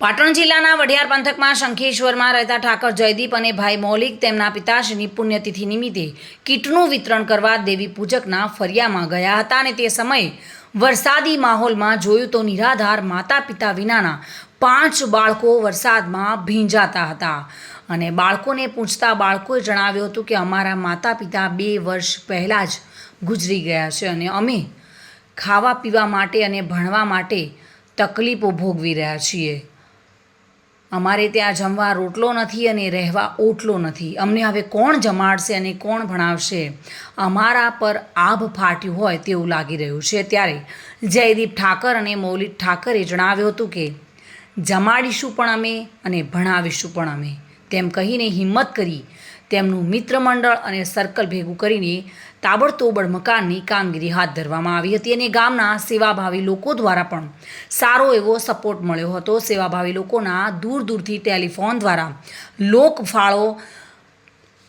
પાટણ જિલ્લાના વઢિયાર પંથકમાં શંખેશ્વરમાં રહેતા ઠાકર જયદીપ અને ભાઈ મૌલિક તેમના પિતાશ્રીની પુણ્યતિથિ નિમિત્તે કીટનું વિતરણ કરવા દેવી પૂજકના ફરિયામાં ગયા હતા અને તે સમયે વરસાદી માહોલમાં જોયું તો નિરાધાર માતા પિતા વિનાના પાંચ બાળકો વરસાદમાં ભીંજાતા હતા. અને બાળકોને પૂછતા બાળકોએ જણાવ્યું હતું કે અમારા માતા પિતા બે વર્ષ પહેલાં જ ગુજરી ગયા છે અને અમે ખાવા પીવા માટે અને ભણવા માટે તકલીફો ભોગવી રહ્યા છીએ. અમારે ત્યાં જમવા રોટલો નથી અને રહેવા ઓટલો નથી. અમને હવે કોણ જમાડશે અને કોણ ભણાવશે? અમારા પર આભ ફાટ્યું હોય તેવું લાગી રહ્યું છે. ત્યારે જયદીપ ઠાકર અને મૌલિક ઠાકરે જણાવ્યું હતું કે, જમાડીશું પણ અમે અને ભણાવીશું પણ અમે. તેમ કહીને હિંમત કરી તેમનું મિત્ર મંડળ અને સર્કલ ભેગું કરીને તાબડતોબડ મકાનની કામગીરી હાથ ધરવામાં આવી હતી અને ગામના સેવાભાવી લોકો દ્વારા પણ સારો એવો સપોર્ટ મળ્યો હતો. સેવાભાવી લોકોના દૂર દૂરથી ટેલિફોન દ્વારા લોકફાળો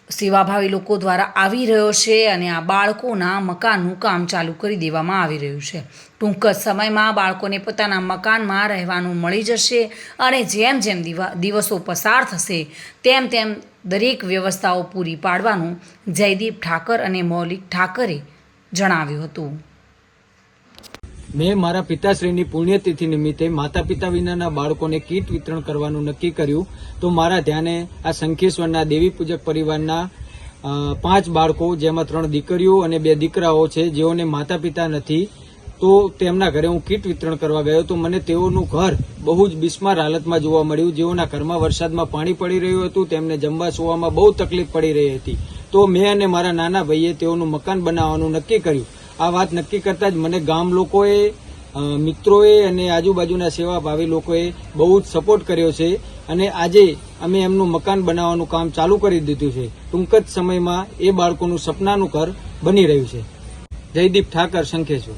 સેવાભાવી લોકો દ્વારા આવી રહ્યો છે અને આ બાળકોના મકાનનું કામ ચાલુ કરી દેવામાં આવી રહ્યું છે. ટૂંક જ સમયમાં બાળકોને પોતાના મકાનમાં રહેવાનું મળી જશે અને જેમ જેમ દિવા, દિવસો પસાર થશે, તેમ તેમ દરેક વ્યવસ્થાઓ પૂરી પાડવાનું જયદીપ ઠાકર અને મૌલિક ઠાકરે જણાવ્યું હતું. મેં મારા પિતાશ્રીની પુણ્યતિથિ નિમિત્તે માતા પિતા વિનાના બાળકોને કીટ વિતરણ કરવાનું નક્કી કર્યું. તો મારા ધ્યાને આ શંખેશ્વરના દેવી પૂજક પરિવારના પાંચ બાળકો, જેમાં ત્રણ દીકરીઓ અને બે દીકરાઓ છે, જેઓને માતા પિતા નથી, તો તેમના ઘરે હું કીટ વિતરણ કરવા ગયો તો મને તેઓનું ઘર બહુ જ બિસ્માર હાલતમાં જોવા મળ્યું. જેઓના ઘરમાં વરસાદમાં પાણી પડી રહ્યું હતું, તેમને જમવા સુવામાં બહુ તકલીફ પડી રહી હતી. તો મેં અને મારા નાના ભાઈએ તેઓનું મકાન બનાવવાનું નક્કી કર્યું. આ વાત નક્કી કરતા જ મને ગામ લોકોએ મિત્રોએ અને આજુબાજુના સેવાભાવી લોકોએ બહુ જ સપોર્ટ કર્યો છે. અને આજે અમે એમનું મકાન બનાવવાનું કામ ચાલુ કરી દીધું છે. ટૂંક જ સમયમાં એ બાળકોનું સપનાનું ઘર બની રહ્યું છે. જયદીપ ઠાકર, શંખેશ્વર.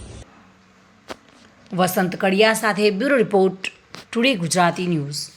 વસંત કડિયા સાથે bureau report, today Gujarati news.